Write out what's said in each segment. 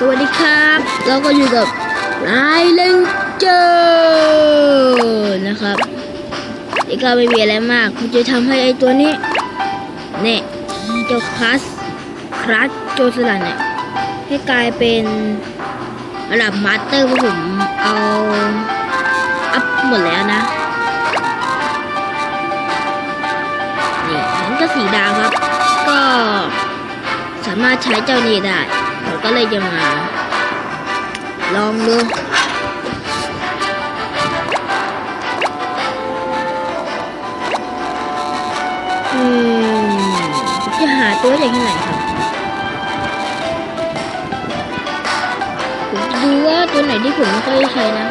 สวัสดีครับ เราก็อยู่กับไรเลนเจอร์นะครับนี่ก็ไม่มีอะไรมากผมจะทำให้ไอตัวนี้เนี่ยเจ้าคลาสคลาสโจสลัดเนี่ยให้กลายเป็นระดับมาสเตอร์เพราะผมเอาอัพหมดแล้วนะนี่มันก็สีดาวครับ ก็สามารถใช้เจ้านี้ได้ ก็เลยจะมา ลองดูอืมจะหาตัวอย่างที่ไหนครับผมดูว่าตัวไหนที่ผมไม่ค่อยใช้นะ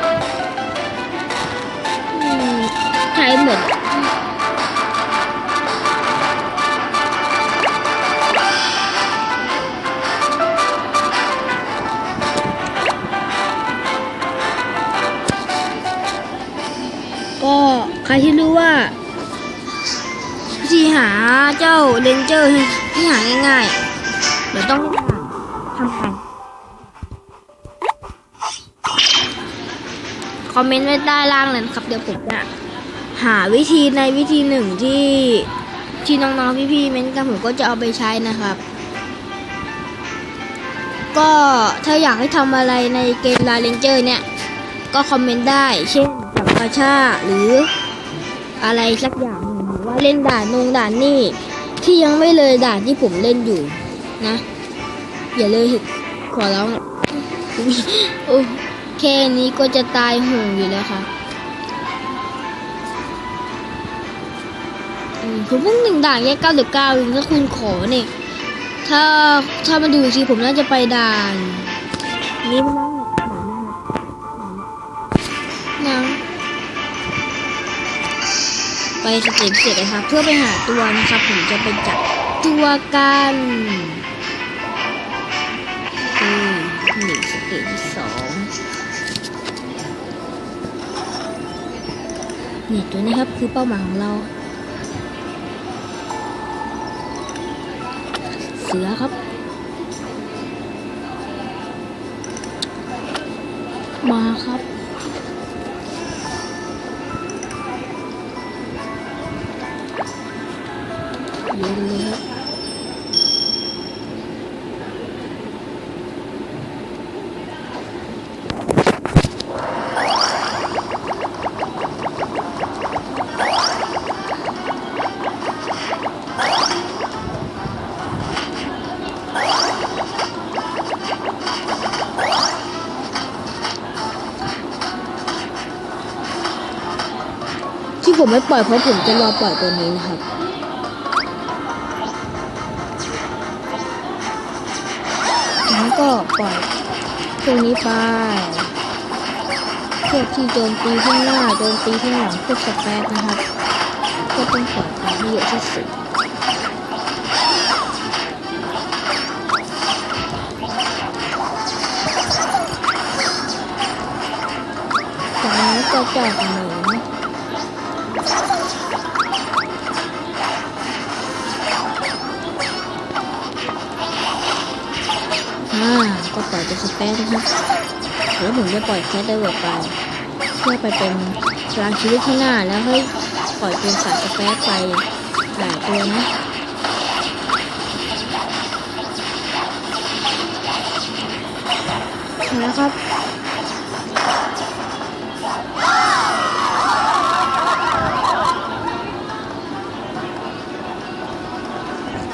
อืมใช้หมด ก็ใครที่รู้ว่าวิธีหาเจ้าเรนเจอร์ที่หาง่ายๆ เดี๋ยวต้องทำกันคอมเมนต์ไว้ใต้ล่างเลยครับ เดี๋ยวผมจะหาวิธีในวิธีหนึ่งที่ที่น้องๆพี่ๆเม้นต์กันผมก็จะเอาไปใช้นะครับ ก็ถ้าอยากให้ทำอะไรในเกมลาเรนเจอร์เนี่ย ก็คอมเมนต์ได้เช่น กาชาหรืออะไรสักอย่างหรือว่าเล่นด่านนงด่านนี่ ที่ยังไม่เลยด่านที่ผมเล่นอยู่นะ อย่าเลยขอร้องโอ้แค่นี้ก็จะตายโหงอยู่แล้วค่ะผมเพิ่งหนึ่งด่านแค่เก้าหรือเก้าเองถ้าคุณขอเนี่ย ถ้าถ้ามาดูทีผมน่าจะไปด่าน นี้มันนั่งด่านนะครับยัง ไปสเต็ปเสร็จนะครับ เพื่อไปหาตัวนะครับ ผมจะไปจับตัวกันหนึ่งสเต็ปที่สองนี่ตัวนี้ครับคือเป้าหมายของเรา เสือครับมาครับ ผมไม่ปล่อยเพราะผมจะรอปล่อยตัวนี้นะครับแล้วก็ปล่อยพวกนี้ไปพวกที่โจมตีข้างหน้าโจมตีข้างหลังพวกสแปรนะครับก็ต้องปล่อยไปให้เยอะที่สุดจากนั้นก็จากหนู เป็นสแปรนะครับแล้วผมจะปล่อยแคทเดอร์ไป เพื่อไปเป็นพลังชีวิตข้างหน้าแล้วให้ปล่อยเป็นสัตว์สแปรไปหลายตัวนะแล้วครับ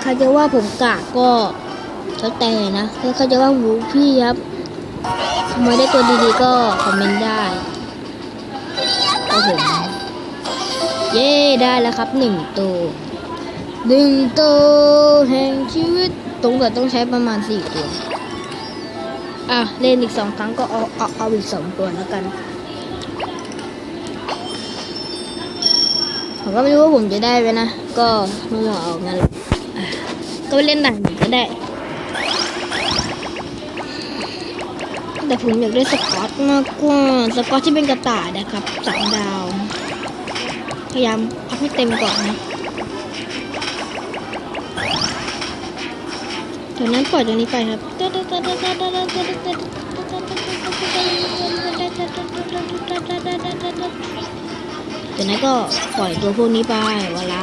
ใครจะว่าผมกากก็ แล้วแต่นะแล้วใครจะว่าหูพี่ครับทำไมได้ตัวดีๆก็คอมเมนต์ได้ก็ผมเย้ได้แล้วครับหนึ่งตัวหนึ่งตัวแห่งชีวิตตรงกับต้องใช้ประมาณสี่ตัวอะเล่นอีกสองครั้งก็เอาเอาเอาอีกสองตัวแล้วกันผมก็ไม่รู้ว่าผมจะได้ไหมนะ ก็มั่วเอางั้นก็ไปเล่นหนึ่งก็ได้ แต่ผมอยากได้สกอตมากกว่าสกอตที่เป็นกระต่ายนะครับสามดาว พยายามอัพให้เต็มก่อนนะถ้าจากนั้นปล่อยตรงนี้ไปครับจากนั้นก็ปล่อยตัวพวกนี้ไปวาระ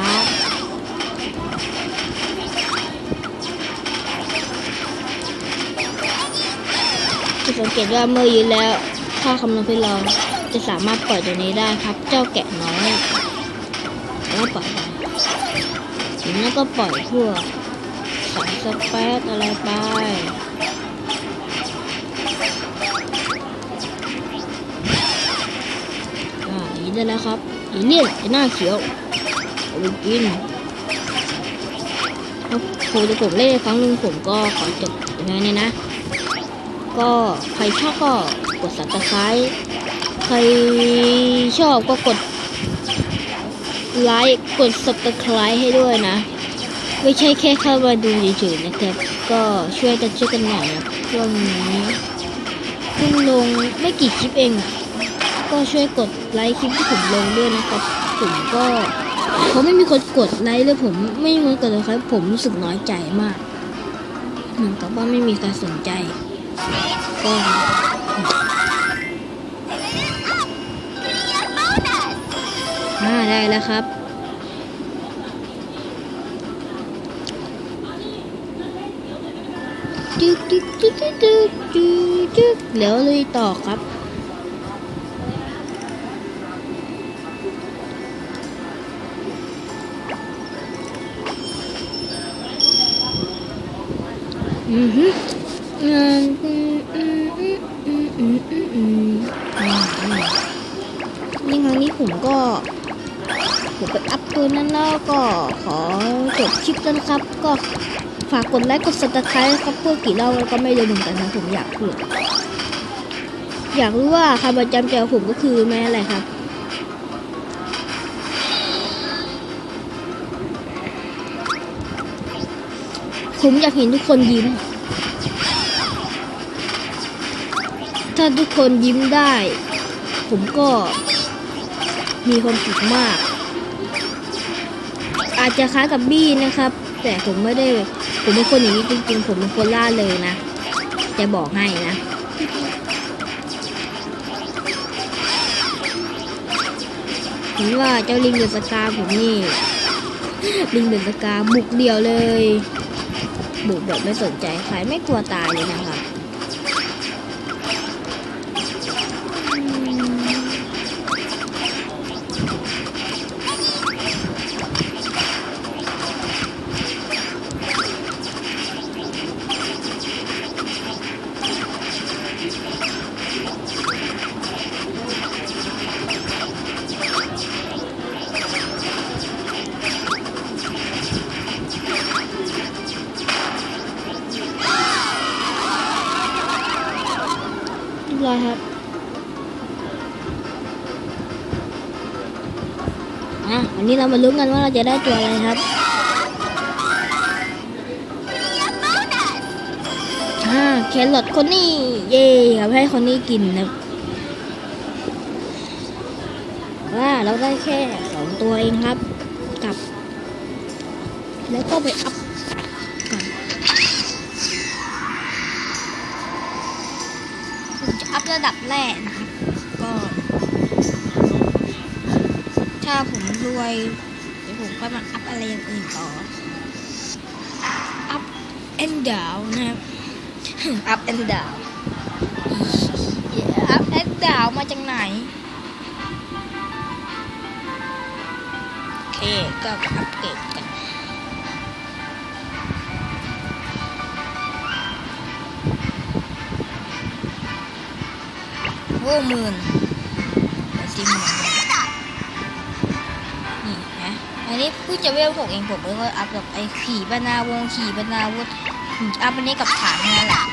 จะ สังเกตว่าเมื่อยืนแล้วถ้าคำนวณให้เราจะสามารถปล่อยตัวนี้ได้ครับ เจ้าแกะน้อยแล้วปล่อยไปทีนี้ก็ปล่อยพวกสายสเปซอะไรไปอ่าอย่างนี้ได้แล้วครับอีเลี่ยนไอหน้าเขียวเอาไปกินแล้วผมจะผมเล่นครั้งหนึ่งผมก็ขอจบอย่างนี้นะ ก็ใครชอบก็กด subscribe ใครชอบก็กดไลค์กด subscribe ให้ด้วยนะ ไม่ใช่แค่เข้ามาดูเฉยๆนะครับ ก็ช่วยกันช่วยกันหน่อยนะช่วงนี้เพิ่งลงไม่กี่คลิปเองอะก็ช่วยกดไลค์คลิปที่ผมลงด้วยนะครับผมก็เพราไม่มีคนกดไลค์เลยผมไม่มีคนกดเลยครับ ผมรู้สึกน้อยใจมากเหมือนกับว่าไม่มีใครสนใจ อ่าได้แล้วครับ จึ๊กจึ๊กจึ๊กจึ๊กจึ๊กจึ๊กจึ๊กแล้วเลยต่อครับอือฮึ ยังงนี้ผมก็ ผมไปอัพตัวนั้นแล้วก็ขอจบคลิปแล้วครับ ก็ฝากกดไลค์กดซับสไครต์ครับเพื่อกี่รอบก็ไม่ได้หนึ่งกันนะผมอยากพูดอยากรู้ว่าคำประจำใจของผมก็คือแม่อะไรครับผมอยากเห็นทุกคนยิ้ม ถ้าทุกคนยิ้มได้ ผมก็มีความสุขมาก อาจจะคล้ายกับบี้นะครับ แต่ผมไม่ได้ ผมเป็นคนอย่างนี้จริงๆ ผมเป็นคนล่าเลยนะ จะบอกให้นะเห็นว่าเจ้าลิงเดือดสกาผมนี่ ลิงเดือดสกาบุกเดียวเลย บุกแบบไม่สนใจใครไม่กลัวตายเลยนะครับเรียบ อะวันนี้เรามาลุ้นกันว่าเราจะได้ตัวอะไรครับอ่าแครอทคนนี้เย่ครับให้คนนี้กินนะว่าเราได้แค่สองตัวเองครับกับ แล้วก็ไปอัพก่อนจะอัพระดับแรกนะครับ ถ้าผมรวย เดี๋ยวผมก็มาอัพอะไรอย่างอื่นต่อ อัพ and down นะครับ อัพ and down อัพ and down มาจากไหน โอเค ก็อัปเกรดกันโอ้หมื่นสี่หมื่นนี่ อันนี้เพิ่งจะเวลหกเองผมเลยก็อัพแบบไอ้ขี่บรรณาวงขี่บรรณาวุธผมจะอัพอันนี้กับฐานนั่นแหละ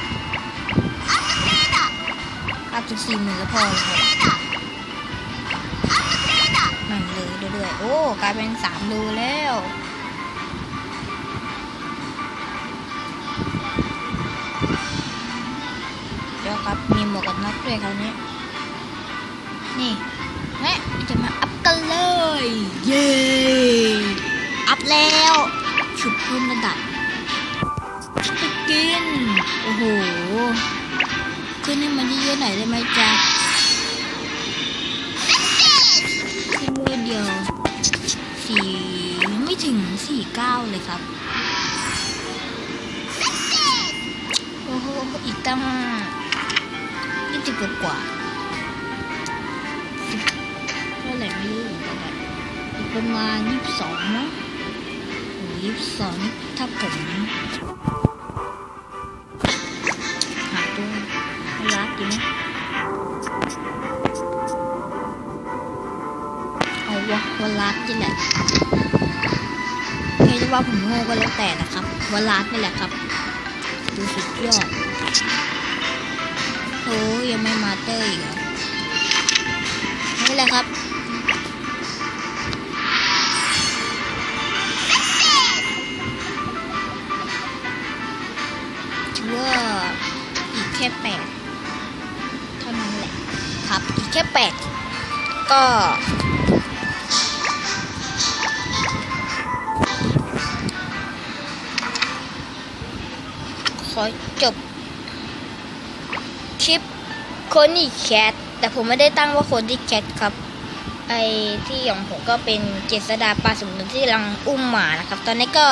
อัพถึงสี่หมื่นก็พอเลยครับมันเลยเรื่อยๆโอ้กลายเป็นสามรูแล้วเดี๋ยวครับมีหมวกกันน็อกด้วยคราวนี้นี่แม่จะมาอัพกันเลย เย้ อัพแล้วชุดเพิ่มระดับกิน โอ้โห ขึ้นให้มันเยอะๆหน่อยได้ไหมจ๊ะขึ้นเมื่อเดียวสี่ไม่ถึงสี่เก้าเลยครับ โอ้โห อีกตั้งยี่สิบกว่าสิบเท่าไหร่ไม่รู้เหมือนกันอะอีกประมาณยี่สิบสองมั้ง สิบสอนี่ถ้าผมหาตัวรักดีไหมเอาวะวันรักนี่แหละใครจะว่าผมโง่ก็แล้วแต่นะครับวันรักนี่แหละครับ ดูสุดยอดโอ้ยังไม่มาเตอร์อีกเหรอไม่เป็นไรครับ ค่แปดเท่านั้นแหละครับอีกแค่แปดก็ขอจบคลิปคนนี่แคทแต่ผมไม่ได้ตั้งว่าคนที่แคทครับ ไอที่ของผมก็เป็นเจษดาปลาสมุนที่กำลังอุ้มหมานะครับ ตอนนี้ก็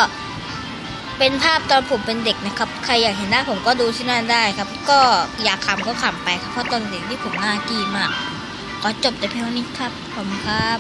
เป็นภาพตอนผมเป็นเด็กนะครับ ใครอยากเห็นหน้าผมก็ดูที่นั่นได้ครับ ก็อยากขำก็ขำไปครับ เพราะตอนเด็กที่ผมหน้ากี้มาก ขอจบแต่เพียงนี้ครับ ขอบคุณครับ